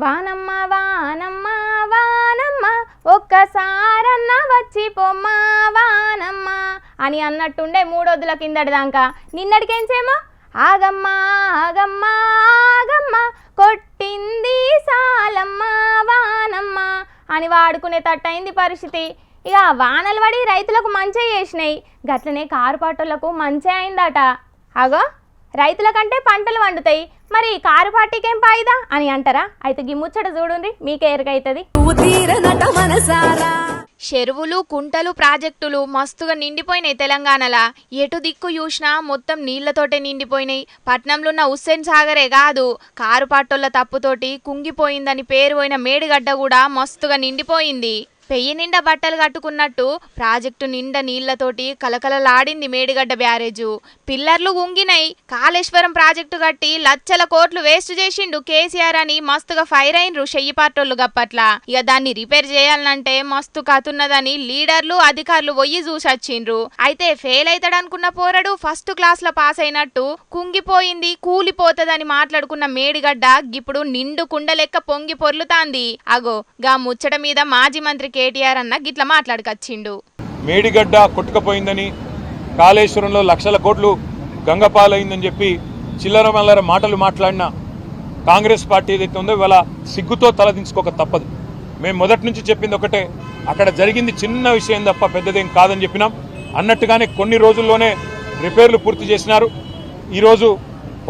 వానమ్మ వానమ్మ వానమ్మ ఒక్కసారన్న వచ్చి పొమ్మా వానమ్మ అని అన్నట్టుండే మూడొద్దుల కిందటి దాకా నిన్నటికేంచేమో ఆగమ్మ ఆగమ్మ ఆగమ్మ కొట్టింది సాలమ్మ వానమ్మ అని వాడుకునే తట్టయింది పరిస్థితి. ఇక వానలు పడి రైతులకు మంచి చేసినాయి. గట్లనే కారు పాటోళ్ళకు మంచి అయిందట. అగో రైతుల కంటే పంటలు వండుతాయి. మరి కారు పార్టీకేం పాయిదా? అని అంటారా? అయితే ఈ ముచ్చట చూడండి మీకే ఎరకైతుంది. చెరువులు కుంటలు ప్రాజెక్టులు మస్తుగా నిండిపోయినాయి తెలంగాణలా. ఎటు దిక్కు చూసినా మొత్తం నీళ్ళతోటే నిండిపోయినాయి. పట్నంలో ఉన్న హుస్సేన్ సాగరే కాదు. కారు పట్టోళ్ళ తప్పుతోటి కుంగిపోయిందని పేరు పోయిన మేడిగడ్డ కూడా మస్తుగా నిండిపోయింది. పెయ్యి నిండా బట్టలు కట్టుకున్నట్టు ప్రాజెక్టు నిండా నీళ్ళతోటి కలకలలాడింది మేడిగడ్డ బ్యారేజు. పిల్లర్లు గుంగినాయి కాళేశ్వరం ప్రాజెక్టు కట్టి లచ్చల కోట్లు వేస్ట్ చేసిండు కేసీఆర్ అని మస్తుగా ఫైర్ అయినరు షెయ్యి పాటోళ్ళు గప్పట్ల. ఇక దాన్ని రిపేర్ చేయాలంటే మస్తు కతున్నదని లీడర్లు అధికారులు పోయి చూసొచ్చిండ్రు అయితే ఫెయిల్ అవుతాడనుకున్న పోరడు ఫస్ట్ క్లాస్లో పాస్ అయినట్టు కుంగిపోయింది కూలిపోతదని మాట్లాడుకున్న మేడిగడ్డ ఇప్పుడు నిండు కుండ లెక్క పొంగి పొర్లుతాంది. అగో గా ముచ్చట మీద మాజీ మంత్రి కేటీఆర్ అన్న గిట్ల మాట్లాడుకొచ్చిండు. మేడిగడ్డ కొట్టుకపోయిందని కాళేశ్వరంలో లక్షల కోట్లు గంగపాలైందని చెప్పి చిల్లర మల్లర మాటలు మాట్లాడిన కాంగ్రెస్ పార్టీ ఏదైతే ఉందో ఇవాళ సిగ్గుతో తలదించుకోక తప్పదు. మేము మొదటి నుంచి చెప్పింది ఒకటే అక్కడ జరిగింది చిన్న విషయం తప్ప పెద్దదేం కాదని చెప్పినాం. అన్నట్టుగానే కొన్ని రోజుల్లోనే రిపేర్లు పూర్తి చేసినారు. ఈరోజు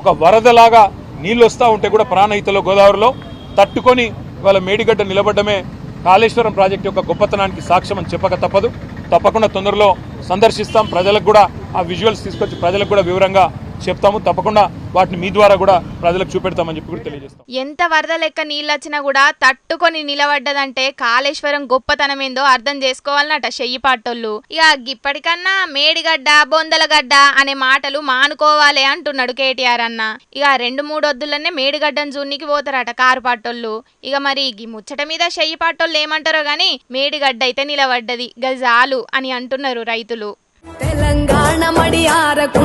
ఒక వరదలాగా నీళ్ళు వస్తూ ఉంటే కూడా ప్రాణహితలో గోదావరిలో తట్టుకొని ఇవాళ మేడిగడ్డ నిలబడ్డమే కాళేశ్వరం ప్రాజెక్టు యొక్క గొప్పతనానికి సాక్ష్యం అని చెప్పక తప్పదు. తప్పకుండా తొందరలో సందర్శిస్తాం. ప్రజలకు కూడా ఆ విజువల్స్ తీసుకొచ్చి ప్రజలకు కూడా వివరంగా చెప్తాము. తప్పకుండా వాటిని మీ ద్వారా కూడా ప్రజలకు చూపెడతామని చెప్పి కూడా తెలియజేస్తాం. ఎంత వరద లెక్క నీళ్ళొచ్చినా కూడా తట్టుకొని నిలబడ్డదంటే కాళేశ్వరం గొప్పతనం ఏందో అర్థం చేసుకోవాలన్నట చెయ్యి పాటోళ్ళు. ఇక ఇప్పటికన్నా మేడిగడ్డ బొందలగడ్డ అనే మాటలు మానుకోవాలి అంటున్నాడు కేటీఆర్ అన్న. ఇక రెండు మూడు వద్దులనే మేడిగడ్డను జూనికి పోతారట కారు పాటోళ్ళు. ఇక మరి ఈ ముచ్చట మీద చెయ్యి పాటోళ్ళు ఏమంటారో గాని మేడిగడ్డ అయితే నిలబడ్డది. గజాలు అని అంటున్నారు రైతులు. తెలంగాణ మడి ఆరకుండా